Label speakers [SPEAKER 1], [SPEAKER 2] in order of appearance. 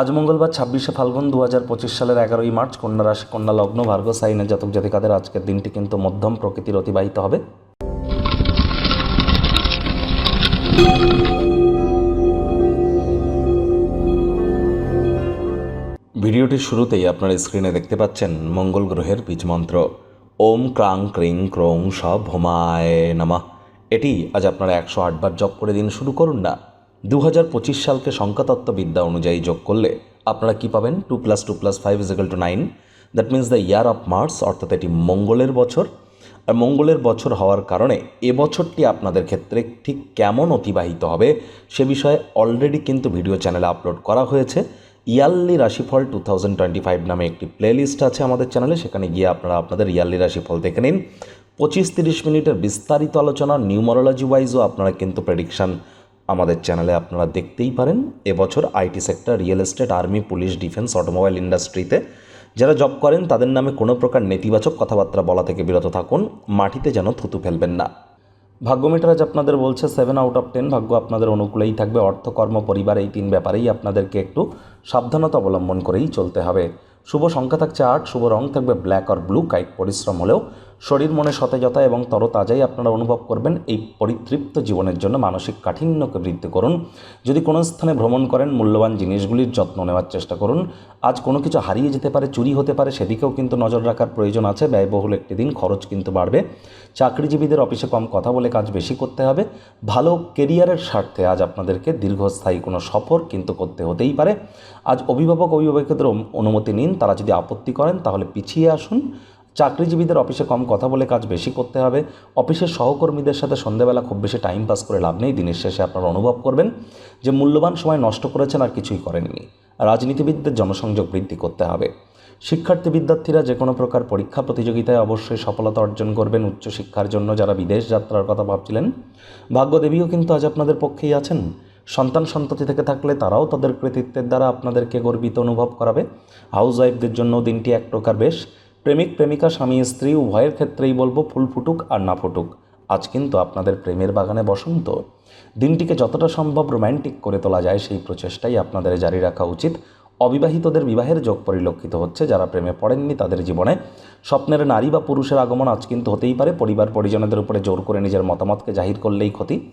[SPEAKER 1] আজ মঙ্গলবার ছাব্বিশে ফাল্গুন দু হাজার পঁচিশ সালের এগারোই মার্চ কন্যা রাশি, কন্যা লগ্ন ভার্গ সাইনের জাতক জাতিকাদের আজকের দিনটি কিন্তু মধ্যম প্রকৃতির অতিবাহিত হবে। ভিডিওটির শুরুতেই আপনারা স্ক্রিনে দেখতে পাচ্ছেন মঙ্গল গ্রহের বীজ মন্ত্র। ওম ক্রাং ক্রিং ক্রৌং স ভোমায় নামা। এটি আজ আপনারা একশো আটবার জপ করে দিন শুরু করুন না। দু হাজার পঁচিশ সালকে সংখ্যাতত্ত্ববিদ্যা অনুযায়ী যোগ করলে আপনারা কি পাবেন? Two plus two plus five equal to nine. That means the year of Mars অর্থাৎ এটি মঙ্গলের বছর। আর মঙ্গলের বছর হওয়ার কারণে এ বছরটি আপনাদের ক্ষেত্রে ঠিক কেমন অতিবাহিত হবে সে বিষয়ে অলরেডি কিন্তু ভিডিও চ্যানেলে আপলোড করা হয়েছে। ইয়ারলি রাশিফল টু থাউজেন্ড টোয়েন্টি ফাইভ নামে একটি প্লেলিস্ট আছে আমাদের চ্যানেলে সেখানে গিয়ে আপনারা আপনাদের ইয়ারলি রাশিফল দেখে নিন। পঁচিশ তিরিশ মিনিটের বিস্তারিত আলোচনা নিউমারোলজি ওয়াইজও আপনারা কিন্তু প্রেডিকশান আমাদের চ্যানেলে আপনারা দেখতেই পারেন, এবছর IT sector, real estate, army, police, defence, automobile ইন্ডাস্ট্রিতে যারা জব করেন, তাদের নামে কোনো প্রকার নেতিবাচক কথাবার্তা বলা থেকে বিরত থাকুন, মাটিতে যেন থুতু ফেলবেন না। ভাগ্য মিটার আজ আপনাদের বলছে সেভেন আউট অফ টেন ভাগ্য আপনাদের অনুকূলেই থাকবে অর্থ কর্ম পরিবার, এই তিন ব্যাপারেই আপনাদেরকে একটু সাবধানতা অবলম্বন করেই চলতে হবে। শুভ সংখ্যা থাকছে আট, শুভ রং থাকবে ব্ল্যাক আর ব্লু কাইট পরিশ্রম হলেও শরীর মনে সতেজতা এবং তরতাজাই আপনারা অনুভব করবেন এই পরিতৃপ্ত জীবনের জন্য মানসিক কাঠিন্যকে বৃদ্ধি করুন। যদি কোনো স্থানে ভ্রমণ করেন, মূল্যবান জিনিসগুলির যত্ন নেওয়ার চেষ্টা করুন। আজ কোনো কিছু হারিয়ে যেতে পারে, চুরি হতে পারে, সেদিকেও কিন্তু নজর রাখার প্রয়োজন আছে। ব্যয়বহুল একটি দিন, খরচ কিন্তু বাড়বে। চাকরিজীবীদের অফিসে কম কথা বলে কাজ বেশি করতে হবে। ভালো কেরিয়ারের স্বার্থে আজ আপনাদেরকে দীর্ঘস্থায়ী কোনো সফর কিন্তু করতে হতেই পারে। আজ অভিভাবক অভিভাবকদের অনুমতি নিন। তারা যদি আপত্তি করেন, তাহলে পিছিয়ে আসুন। চাকরিজীবীদের অফিসে কম কথা বলে কাজ বেশি করতে হবে। অফিসের সহকর্মীদের সাথে সন্ধ্যেবেলা খুব বেশি টাইম পাস করে লাভ নেই। দিনের শেষে আপনারা অনুভব করবেন যে মূল্যবান সময় নষ্ট করেছেন আর কিছুই করেননি। রাজনীতিবিদদের জনসংযোগ বৃদ্ধি করতে হবে। শিক্ষার্থী বিদ্যার্থীরা যে কোনো প্রকার পরীক্ষা প্রতিযোগিতায় অবশ্যই সফলতা অর্জন করবেন উচ্চশিক্ষার জন্য যারা বিদেশ যাত্রার কথা ভাবছিলেন। ভাগ্যদেবীও কিন্তু আজ আপনাদের পক্ষেই আছেন। সন্তান সন্ততি থেকে থাকলে তারাও তাদের কৃতিত্বের দ্বারা আপনাদেরকে গর্বিত অনুভব করাবে। হাউস ওয়াইফদের জন্য দিনটি এক প্রকার বেশ। প্রেমিক, প্রেমিকা, স্বামী, স্ত্রী, উভয়ের ক্ষেত্রেই বলব ফুল ফুটুক আর না ফুটুক। আজ কিন্তু আপনাদের প্রেমের বাগানে বসন্ত। দিনটিকে যতটা সম্ভব রোম্যান্টিক করে তোলা যায় সেই প্রচেষ্টাই আপনাদের জারি রাখা উচিত। অবিবাহিতদের বিবাহের যোগ পরিলক্ষিত হচ্ছে যারা প্রেমে পড়েননি তাদের জীবনে। স্বপ্নের নারী বা পুরুষের আগমন আজ কিন্তু হতেই পারে। পরিবার পরিজনদের উপরে জোর করে নিজের মতামতকে জাহির করলেই ক্ষতি।